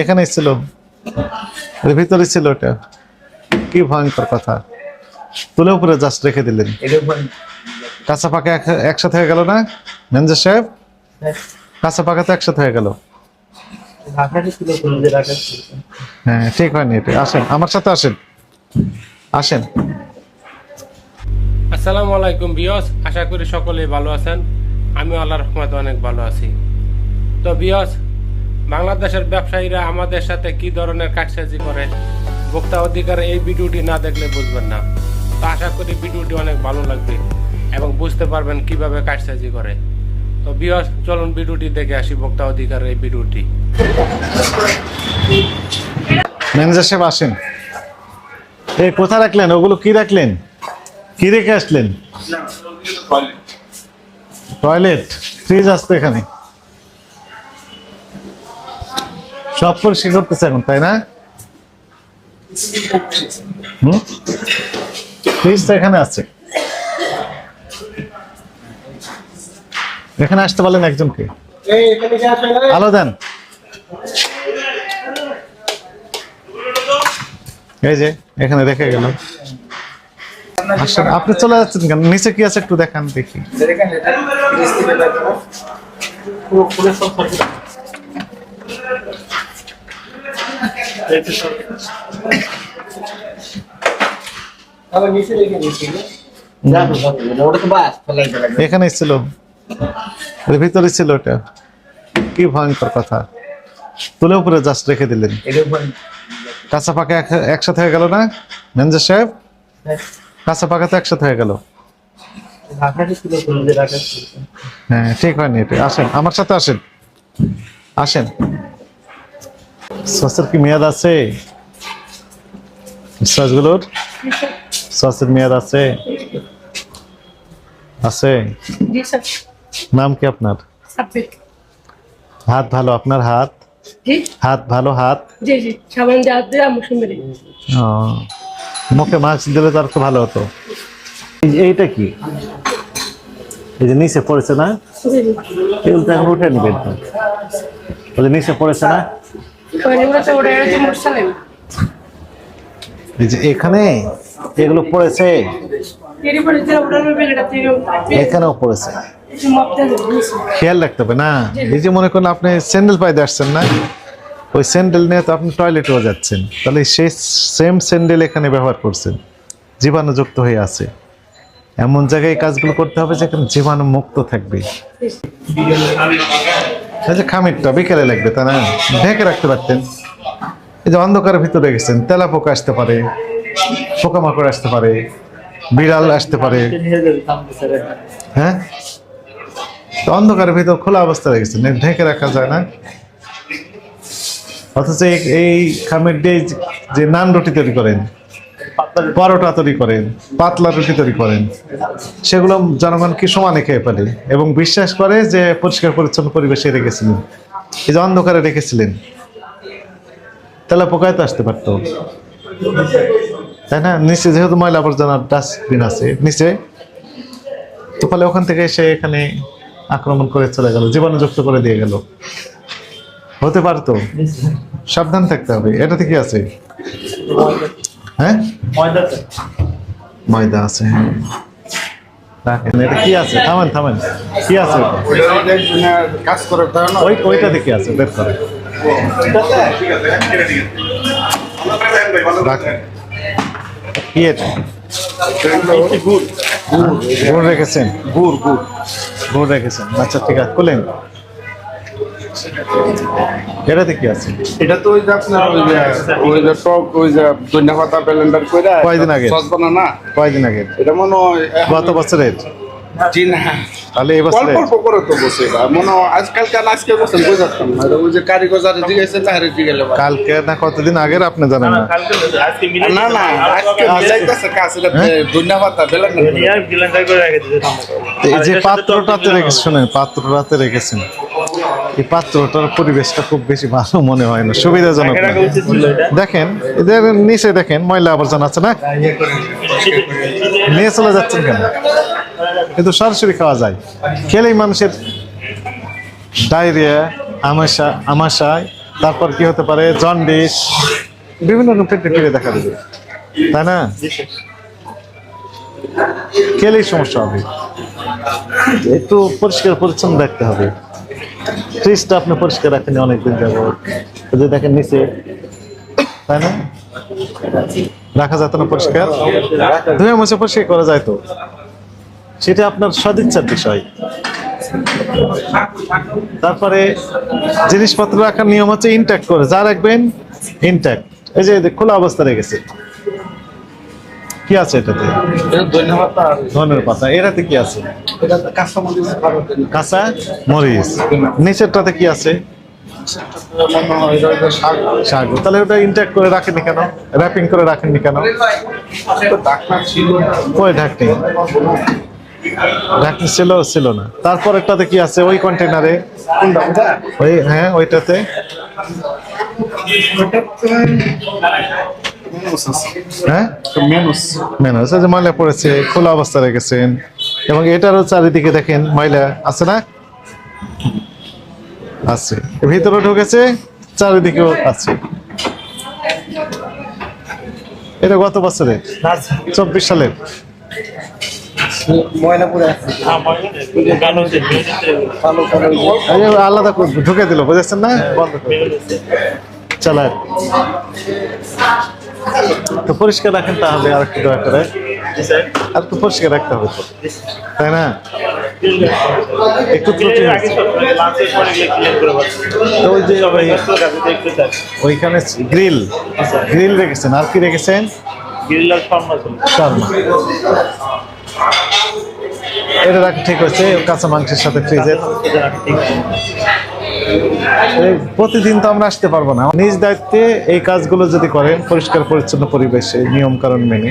এখানে ছিল এর ভিতরে ছিল ওটা। কি ভয়ঙ্কর কথা। তুলে উপরে জাস্ট রেখে দিলেন। কাঁচা পাকা একসাথে হয়ে গেল না? ম্যানেজার সাহেব? কাঁচা পাকা তো একসাথে হয়ে গেল। হ্যাঁ ঠিক হয়নি এটা। আসেন আমার সাথে আসেন। আসেন। আসসালামু আলাইকুম বিয়স আশা করি সকলেই ভালো আছেন। আমি আল্লাহ রহমতে অনেক ভালো আছি। তো বিয়স বাংলাদেশের ব্যবসায়ীরা আমাদের সাথে কি ধরনের কাটসাজি করে? ভোক্তা অধিকার এই ভিডিওটি না দেখলে বুঝবেন না। তো আশা করি ভিডিওটি অনেক ভালো লাগবে এবং বুঝতে পারবেন কীভাবে কাটসাজি করে। তো বিয়স চলুন ভিডিওটি দেখে আসি ভোক্তা অধিকারের এই ভিডিওটি। ম্যানেজার সাহেব আসেন। এই কোথা রাখলেন? ওগুলো কি রাখলেন? কি রেখে আসলেন? টয়লেট ফ্রিজ আসতো এখানে। সব পরিষ্কার করতেছে এখন, তাই না? এখানে আছে। এখানে আসতে বলেন একজনকে। আলো দেন। এই যে, এখানে দেখে গেল। আপনি চলে যাচ্ছেন কেন? নিচে কি আছে একটু দেখান দেখি। এখানে ছিল। এর ভিতরে ছিল ওটা। কি ভয়ঙ্কর কথা। তুলে উপরে জাস্ট রেখে দিলেন। কাঁচা পাকা একসাথে হয়ে গেল না? ম্যানেজার সাহেব? কাঁচা পাকা তো একসাথে হয়ে গেল। হ্যাঁ ঠিক হয়নি এটা। আসেন আমার সাথে আসেন। আসেন। সসের কি মেয়াদ আছে? সসগুলোর সসের মেয়াদ আছে? আছে? নাম কি আপনার? হাত ভালো আপনার হাত? হাত ভালো হাত? মুখে মাস্ক দিলে তার তো ভালো হতো। এইটা কি? এই যে নিচে পড়েছে না? এগুলো উঠে নিবেন নিচে পড়েছে না? এখানে এগুলো পড়েছে? এখানেও পড়েছে। খেয়াল রাখতে হবে না। এই যে মনে করুন আপনি স্যান্ডেল পাইতে আসছেন না ওই স্যান্ডেল নিয়ে তো আপনি টয়লেটেও যাচ্ছেন। তাহলে সেই সেম স্যান্ডেল এখানে ব্যবহার করছেন জীবাণুযুক্ত হয়ে আছে। এমন জায়গায় কাজগুলো করতে হবে যেখানে জীবাণু মুক্ত থাকবে। এই যে খামিরটা বিকেলে লাগবে তা না? ঢেকে রাখতে পারতেন। এই যে অন্ধকারের ভিতরে গেছেন তেলা পোকা আসতে পারে, পোকামাকড় আসতে পারে, বিড়াল আসতে পারে। হ্যাঁ? তো অন্ধকারের ভিতর খোলা অবস্থা রেখেছেন ঢেকে রাখা যায় না। অথচ এই- খামের দিয়ে যে নান রুটি তৈরি করেন পরোটা তৈরি করেন, পাতলা রুটি তৈরি করেন। সেগুলো জনগণ কি সমানে খেয়ে ফেলে এবং বিশ্বাস করে যে পরিষ্কার পরিচ্ছন্ন পরিবেশে রেখেছিলেন। এই যে অন্ধকারে রেখেছিলেন। তাহলে পোকায় তো আসতে পারতো। তাই না? নিচে যেহেতু ময়লা আবর্জনার ডাস্টবিন আছে, নিচে। তো ফলে ওখান থেকে এসে এখানে আক্রমণ করে চলে গেল, জীবাণুযুক্ত করে দিয়ে গেল। হতে পারতো। সাবধান থাকতে হবে। এটাতে কি আছে। হ্যাঁ? ময়দা আছে। হ্যাঁ। এটা কি আছে? থামেন থামেন। কি আছে কাজ করে ওই ওইটাতে কি আছে বের করে। কি এটা? গুড় রেখেছেন? গুড় গুড়। গুড় রেখেছেন। আচ্ছা ঠিক আছে। খুলেন। এটাতে কি আছে? এটা তো ওই যে আপনার ওই যে ওই যে টক ওই যে ধনিয়া পাতা ব্লেন্ডার কয়দিন আগে? সস বানা না? কয়দিন আগে এটা মনে হয় গত বছরের? জি না। তাহলে এই অল্প অল্প করে তো বসে মনে আজকাল কাল আজকে বসেন বুঝাচ্ছেন না। ওই যে কারিগর যারা জিজ্ঞাসা না হারে জিজ্ঞাসা কালকে না কতদিন আগের আপনি জানেন না? না না আজকে মিলাইতেছে কাজ। এটা হ্যাঁ? এই যে পাত্রটাতে রেখেছেন পাত্রটাতে রেখেছেন। এই পাত্রটার পরিবেশটা খুব বেশি ভালো মনে হয় না, সুবিধাজনক দেখেন এদের নিচে দেখেন, ময়লা আবর্জনা আছে না? নিয়ে চলে যাচ্ছেন কেন? কিন্তু সরাসরি খাওয়া যায়। খেলেই মানুষের ডায়রিয়া, আমাশা, আমাশায়, তারপর কি হতে পারে? জন্ডিস, বিভিন্ন টেকনিক্যালি দেখা দেবে। তাই না? খেলেই সমস্যা হবে। একটু পরিষ্কার পরিচ্ছন্ন রাখতে হবে। ফ্রিজটা আপনি পরিষ্কার রাখেন অনেকদিন যাব যে দেখেন নিচে, তাই না? রাখা যেত না পরিষ্কার? ধুয়ে মুছে পরিষ্কার করা যায় তো। সেটা আপনার সদিচ্ছার বিষয়। তারপরে জিনিসপত্র রাখার নিয়ম হচ্ছে ইনট্যাক্ট করে। যা রাখবেন ইনট্যাক্ট এই যে খোলা অবস্থা রেখেছে। কি আছে এটাতে? ধনের পাতা এটাতে কি আছে? কাঁচা মরিচ নিচেরটাতে কি আছে? শাক। তাহলে ওটা করে রাখেননি কেন? র্যাপিং করে রাখেননি কেন? ছিল কই ঢাকনি। ঢাকনি ছিল ছিল না। তারপরেরটাতে কি আছে ওই কন্টেনারে ওই হ্যাঁ ওইটাতে। হ্যাঁ? মেনুস আছে ময়লা পড়েছে খোলা অবস্থা রেখেছেন। এবং এটারও চারিদিকে দেখেন ময়লা আছে না? আছে। ভিতরে ঢুকেছে চারিদিকেও আছে। এটা গত বছরের চব্বিশ সালের। আলাদা ঢুকে দিল বুঝেছেন না? বন্ধ করে চালায়। তো পরিষ্কার রাখেন তাহলে আর একটু দয়া করে। আর একটু পরিষ্কার রাখতে হবে তো। তাই না? একটু ওইখানে গ্রিল। গ্রিল রেখেছেন। আর কি রেখেছেন? এটা রাখা ঠিক হয়েছে, কাঁচা মাংসের সাথে ফ্রিজের। প্রতিদিন তো আমরা আসতে পারব না। নিজ দায়িত্বে এই কাজগুলো যদি করেন, পরিষ্কার পরিচ্ছন্ন পরিবেশে নিয়ম কারণ মেনে।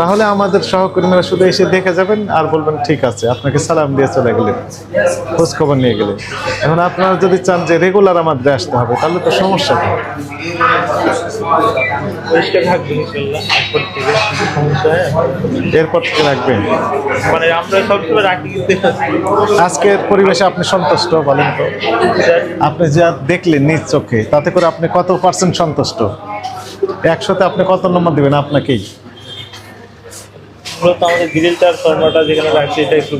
তাহলে আমাদের সহকর্মীরা শুধু এসে দেখে যাবেন আর বলবেন ঠিক আছে আপনাকে সালাম দিয়ে চলে গেলেন। খোঁজ খবর নিয়ে গেলেন। এখন আপনারা যদি চান যে রেগুলার আমাদের আসতে হবে তাহলে তো সমস্যা নেই এরপর থেকে সমস্যা এরপর থেকে রাখবেন? মানে আমরা সবসময় রাখি আজকের পরিবেশে আপনি সন্তুষ্ট বলেন তো? আপনি যা দেখলেন নিজ চোখে তাতে করে আপনি কত পার্সেন্ট সন্তুষ্ট? একশোতে আপনি কত নম্বর দেবেন আপনাকেই? মূলত আমাদের গ্রিলটার ফর্মাটা যেখানে রাখছি এটা একটু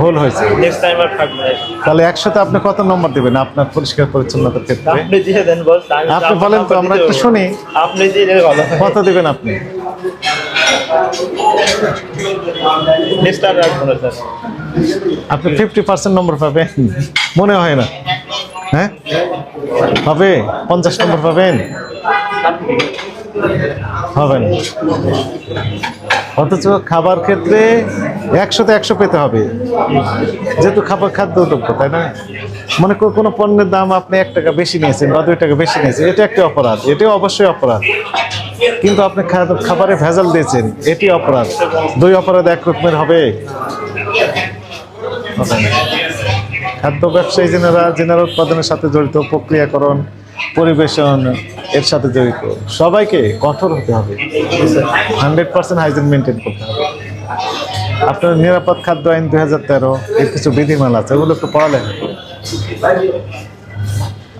ভুল হয়েছে। নেক্সট টাইম আর থাকবে তাহলে একশোতে আপনি কত নম্বর দেবেন? আপনার পরিষ্কার পরিচ্ছন্নতার ক্ষেত্রে? আপনি দিয়ে দেন বস আপনি বলেন তো, আমরা একটু শুনি। আপনি দিয়ে কত দেবেন আপনি? নেক্সট আর রাখব না স্যার আপনি ফিফটি পার্সেন্ট নম্বর পাবেন। মনে হয় না। হ্যাঁ? হবে? পঞ্চাশ নম্বর পাবেন? হবেন অথচ খাবার ক্ষেত্রে একশোতে একশো পেতে হবে। যেহেতু খাবার খাদ্য দ্রব্য তাই না? মনে করো কোনো পণ্যের দাম আপনি এক টাকা বেশি নিয়েছেন বা দুই টাকা বেশি নিয়েছেন, এটা একটা অপরাধ। এটাও অবশ্যই অপরাধ। কিন্তু আপনি খাবারে ভেজাল দিয়েছেন, এটি অপরাধ। দুই অপরাধ এক রকমের হবে। খাদ্য ব্যবসায়ী যেনারা যেনারা উৎপাদনের সাথে জড়িত, প্রক্রিয়াকরণ, পরিবেশন এর সাথে জড়িত। সবাইকে কঠোর হতে হবে। হান্ড্রেড পার্সেন্ট হাইজিন মেনটেন করতে হবে। আপনার নিরাপদ খাদ্য আইন দুই হাজার তেরো, এর কিছু বিধিমালা আছে, ওগুলো একটু পড়ালেখা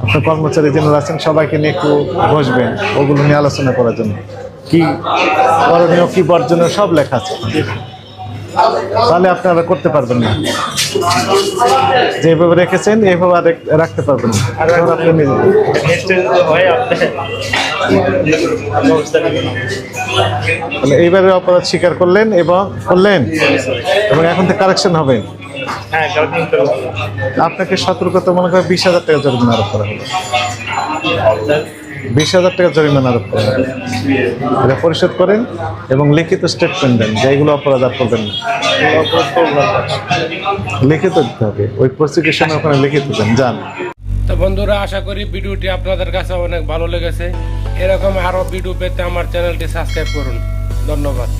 আপনার কর্মচারী যারা আছেন সবাইকে নিয়ে একটু বসবেন, ওগুলো নিয়ে আলোচনা করার জন্য। কি করণীয়, কি বর্জনীয়, সব লেখা আছে। তাহলে আপনারা করতে পারবেন না। যেভাবে রেখেছেন এইভাবে আর রাখতে পারবেন না। আপনি নিজে এইবারে অপরাধ স্বীকার করলেন এবং করলেন। এবং এখন থেকে কারেকশন হবে। হ্যাঁ করব আপনাকে সতর্কতা মনে করে বিশ হাজার টাকা জরিমানা আরোপ করা হলো। বিশ হাজার টাকা জরিমানা আরোপ করেন এটা পরিশোধ করেন এবং লিখিত স্টেটমেন্ট দেন যে এগুলো অপরাধ আর করবেন না। লিখিত দিতে হবে। ওই প্রসিকিউশনে ওখানে লিখিত দেন, যান। তো বন্ধুরা, আশা করি ভিডিওটি আপনাদের কাছে অনেক ভালো লেগেছে। এরকম আরও ভিডিও পেতে আমার চ্যানেলটি সাবস্ক্রাইব করুন। ধন্যবাদ।